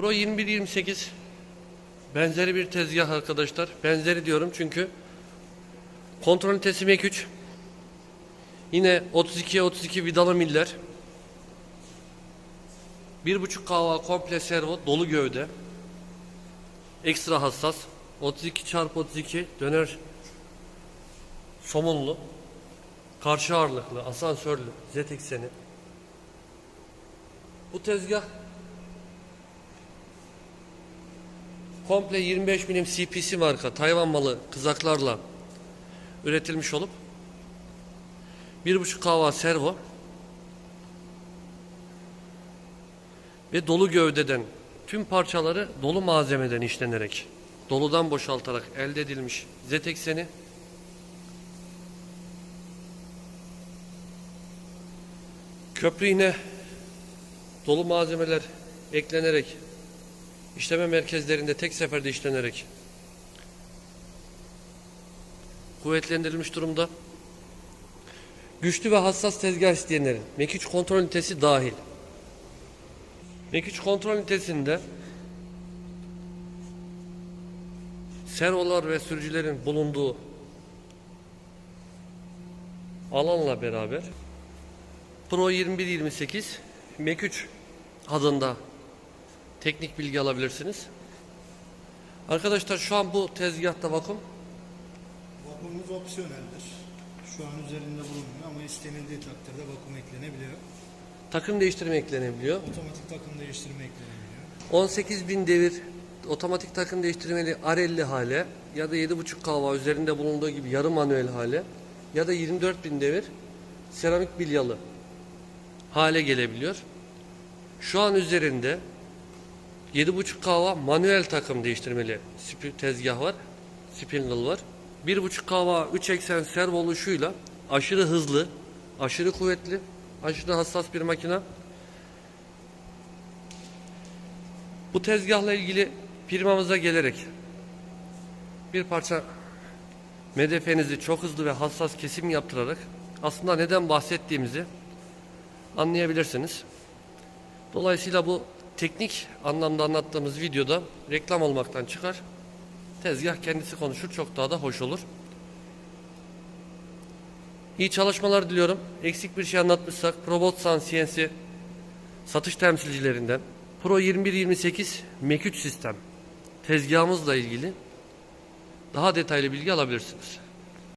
Pro 2128 benzeri bir tezgah arkadaşlar. Benzeri diyorum çünkü kontrol ünitesi M3 yine 32'ye 32 vidalı miller. 1.5 kava komple servo dolu gövde. Ekstra hassas. 32 çarpı 32 döner somunlu. Karşı ağırlıklı asansörlü Z ekseni. Bu tezgah komple 25 milim CPC marka Tayvan malı kızaklarla üretilmiş olup 1.5 kava servo ve dolu gövdeden tüm parçaları dolu malzemeden işlenerek doludan boşaltarak elde edilmiş Z ekseni köprü yine dolu malzemeler eklenerek işleme merkezlerinde tek seferde işlenerek kuvvetlendirilmiş durumda. Güçlü ve hassas tezgah isteyenlerin Mek3 kontrol ünitesi dahil. Mek3 kontrol ünitesinde servolar ve sürücülerin bulunduğu alanla beraber Pro 2128 Mek3 adında teknik bilgi alabilirsiniz. Arkadaşlar şu an bu tezgahta vakum Vakumumuz opsiyoneldir. Şu an üzerinde bulunmuyor ama istenildiği takdirde vakum eklenebiliyor. takım değiştirme eklenebiliyor. Otomatik takım değiştirme eklenebiliyor. 18.000 devir otomatik takım değiştirmeli R50 hale ya da 7.5 kava üzerinde bulunduğu gibi yarı manuel hale ya da 24.000 devir seramik bilyalı hale gelebiliyor. Şu an üzerinde 7.5 kava manuel takım değiştirmeli tezgah var. Spindle var. 1.5 kava 3 eksen servo oluşuyla aşırı hızlı, aşırı kuvvetli, aşırı hassas bir makine. Bu tezgahla ilgili firmamıza gelerek bir parça medefenizi çok hızlı ve hassas kesim yaptırarak aslında neden bahsettiğimizi anlayabilirsiniz. Dolayısıyla bu teknik anlamda anlattığımız videoda reklam olmaktan çıkar. Tezgah kendisi konuşur çok daha da hoş olur. İyi çalışmalar diliyorum. Eksik bir şey anlatmışsak Probotsan CNC satış temsilcilerinden Pro 2128 Mek3 sistem tezgahımızla ilgili daha detaylı bilgi alabilirsiniz.